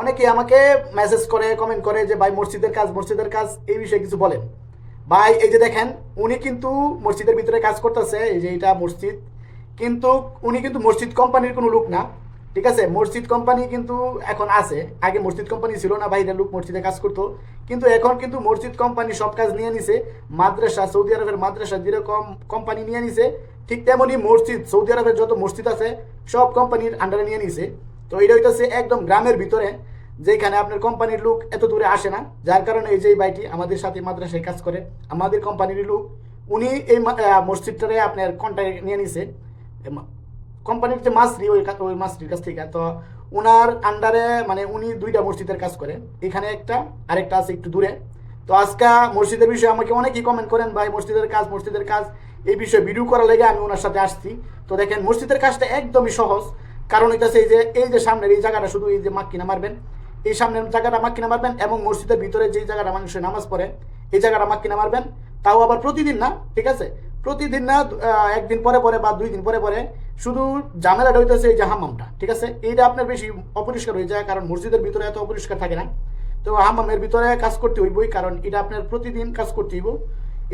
অনেকে আমাকে মেসেজ করে কমেন্ট করে যে, ভাই, মসজিদের কাজ মসজিদের কাজ, এই বিষয়ে কিছু বলেন। ভাই, এই যে দেখেন, উনি কিন্তু মসজিদের ভিতরে কাজ করতেছে, এই যে এটা মসজিদ। কিন্তু উনি কিন্তু মসজিদ কোম্পানির কোনো লোক না, ঠিক আছে? মসজিদ কোম্পানি কিন্তু এখন আছে। আগে মসজিদ কোম্পানি ছিল না বাইরের লোক মসজিদে কাজ করতো। কিন্তু এখন কিন্তু মসজিদ কোম্পানি সব কাজ নিয়ে নিছে। মাদ্রাসা, সৌদি আরবের মাদ্রাসা যেরকম কোম্পানি নিয়ে নিছে, ঠিক তেমনই মসজিদ, সৌদি আরবের যত মসজিদ আছে, সব কোম্পানির আন্ডারে নিয়ে নিছে। তো এটা হইতেছে একদম গ্রামের ভিতরে, যেখানে আপনার কোম্পানির লোক এত দূরে আসে না, যার কারণে এই যে এই ভাইটি আমাদের সাথে মাদ্রাসায় কাজ করে, আমাদের কোম্পানির লোক, উনি এই মসজিদটারে আপনার কন্ট্যাক্ট নিয়ে নিছে। কোম্পানির যে মাসরি, ওই ওই মাসরির কাছ থেকে। তো ওনার আন্ডারে মানে উনি দুইটা মসজিদের কাজ করে। এখানে একটা, আরেকটা আছে একটু দূরে। তো আজকে মসজিদের বিষয়ে আমাকে অনেকেই কমেন্ট করেন, ভাই, মসজিদের কাজ মসজিদের কাজ, এই বিষয়ে ভিডিও করার লেগে আমি ওনার সাথে আসছি। তো দেখেন, মসজিদের কাজটা একদমই সহজ। কারণ হইতেছে এই যে এই যে সামনের এই জায়গাটা শুধু এই যে মাক্কিনা মারবেন, এই সামনের জায়গাটা মাক্কিনা মারবেন এবং মসজিদের ভিতরে যে জায়গাটা মানুষের নামাজ পড়ে, এই জায়গাটা মাক্কিনা মারবেন। তাও আবার প্রতিদিন না, ঠিক আছে? প্রতিদিন না একদিন পরে পরে বা দুই দিন পরে পরে শুধু ঝামেলাটা হইতেছে এই যে হাম্মামটা, ঠিক আছে? এইটা আপনার বেশি অপরিষ্কার হয়ে যায়, কারণ মসজিদের ভিতরে এত অপরিষ্কার থাকে না। তো হাম্মামের ভিতরে কাজ করতে হইবই, কারণ এটা আপনার প্রতিদিন কাজ করতে হইব।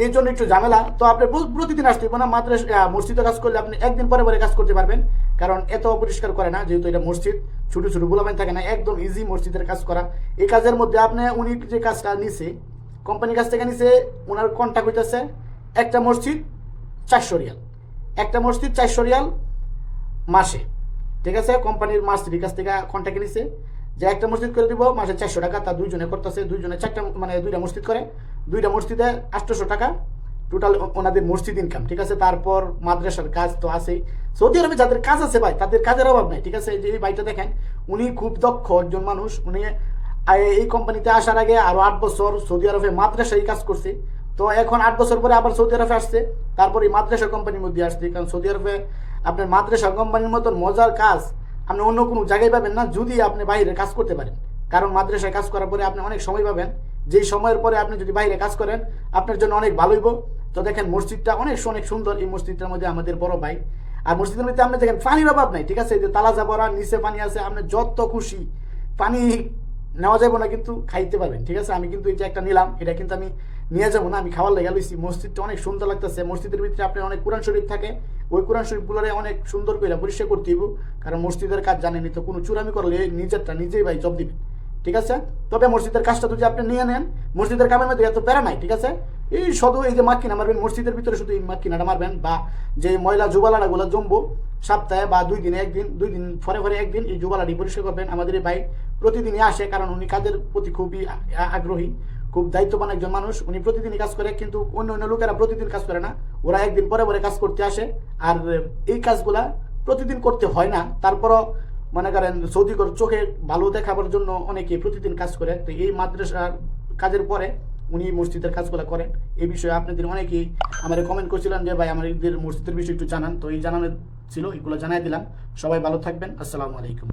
এই জন্য একটু ঝামেলা। তো আপনি প্রতিদিন আসতে হইব না মাত্র মসজিদে কাজ করলে আপনি একদিন পরে পরে কাজ করতে পারবেন। কারণ এত অপরিষ্কার করে না, যেহেতু এটা মসজিদ, ছোটো ছোটো বুলাবাইন থাকে না, একদম ইজি মসজিদের কাজ করা। এই কাজের মধ্যে আপনি, উনি যে কাজটা নিছে কোম্পানির কাছ থেকে নিছে ওনার কন্ট্যাক্ট হইতেছে একটা মসজিদ, চারশো রিয়াল। একটা মসজিদ, চারশো রিয়াল মাসে। ঠিক আছে? কোম্পানির মাস্টারির কাছ থেকে কন্ট্যাক্ট নিছে। যে একটা মসজিদ করে দিব, মাসে চারশো টাকা, তা দুইজনে করতেছে, দুইজনে চারটা মানে দুইটা মসজিদ করে। দুইটা মসজিদে আটশোশো টাকা টোটাল ওনাদের মসজিদ ইনকাম ঠিক আছে? তারপর মাদ্রাসার কাজ তো আছেই। সৌদি আরবে যাদের কাজ আছে ভাই, তাদের কাজের অভাব নাই, ঠিক আছে? যে ভাইটা দেখেন, উনি খুব দক্ষ একজন মানুষ। উনি এই কোম্পানিতে আসার আগে আরও আট বছর সৌদি আরবে মাদ্রাসায় কাজ করছে। তো এখন আট বছর পরে আবার সৌদি আরবে আসছে। তারপর এই মাদ্রাসা কোম্পানির মধ্যে আসছে, কারণ সৌদি আরবে আপনার মাদ্রাসা কোম্পানির মতন মজার কাজ আপনি অন্য কোনো জায়গায় পাবেন না যদি আপনি বাইরে কাজ করতে পারেন। কারণ মাদ্রাসায় কাজ করার পরে আপনি অনেক সময় পাবেন। যেই সময়ের পরে আপনি যদি বাইরে কাজ করেন, আপনার জন্য অনেক ভালো হইব। তো দেখেন মসজিদটা অনেক অনেক সুন্দর এই মসজিদটার মধ্যে আমাদের বড় ভাই। আর মসজিদের মধ্যে আপনি দেখেন পানির অভাব নাই, ঠিক আছে? যে তালাজা ভরা নিচে পানি আছে, আপনি যত খুশি পানি নেওয়া যাব না, কিন্তু খাইতে পারবেন, ঠিক আছে? আমি কিন্তু যে একটা নিলাম, এটা কিন্তু আমি নিয়ে যাব না, আমি খাবার লেগে লইছি। মসজিদটা অনেক সুন্দর লাগতেছে। মসজিদের ভিতরে আপনার অনেক কোরআন শরীফ থাকে। ওই কোরআন শরীফগুলোরে অনেক সুন্দর করে পরিষ্কার করতে হইব। কারণ মসজিদের কাজ জানেনি তো, কোনো চুরামি করলে নিজেরটা নিজেই ভাই জব দিবে। ঠিক আছে? তবে মসজিদের কাজটা যদি আপনি নিয়ে নেন, মসজিদের কামের মধ্যে এত প্যারা নাই, ঠিক আছে? এই শুধু এই যে মাক্কিনা মারবেন, মসজিদের ভিতরে শুধু এই মাক্কিনাটা মারবেন বা যে ময়লা জুবালাটাগুলো জমবো, সপ্তাহে বা দুই দিনে একদিন, দুই দিন পরে পরে একদিন এই জুবালাটি পরিষ্কার করবেন। আমাদের এই ভাই প্রতিদিনই আসে, কারণ উনি কাজের প্রতি খুবই আগ্রহী। খুব দায়িত্ববান একজন মানুষ, উনি প্রতিদিনই কাজ করে, কিন্তু অন্য অন্য লোকেরা প্রতিদিন কাজ করে না। ওরা একদিন পরে পরে কাজ করতে আসে। আর এই কাজগুলা প্রতিদিন করতে হয় না। তারপরও মনে করেন সৌদি কর চোখে ভালো দেখাবার জন্য অনেকে প্রতিদিন কাজ করে। তো এই মাদ্রাসার কাজের পরে উনি মসজিদের কাজগুলো করেন। এই বিষয়ে আপনাদের অনেকেই আমার কমেন্ট করছিলেন যে, ভাই, আমাদের মসজিদের বিষয়ে একটু জানান। তো এই জানানো ছিল, এগুলো জানাই দিলাম। সবাই ভালো থাকবেন। আসসালামু আলাইকুম।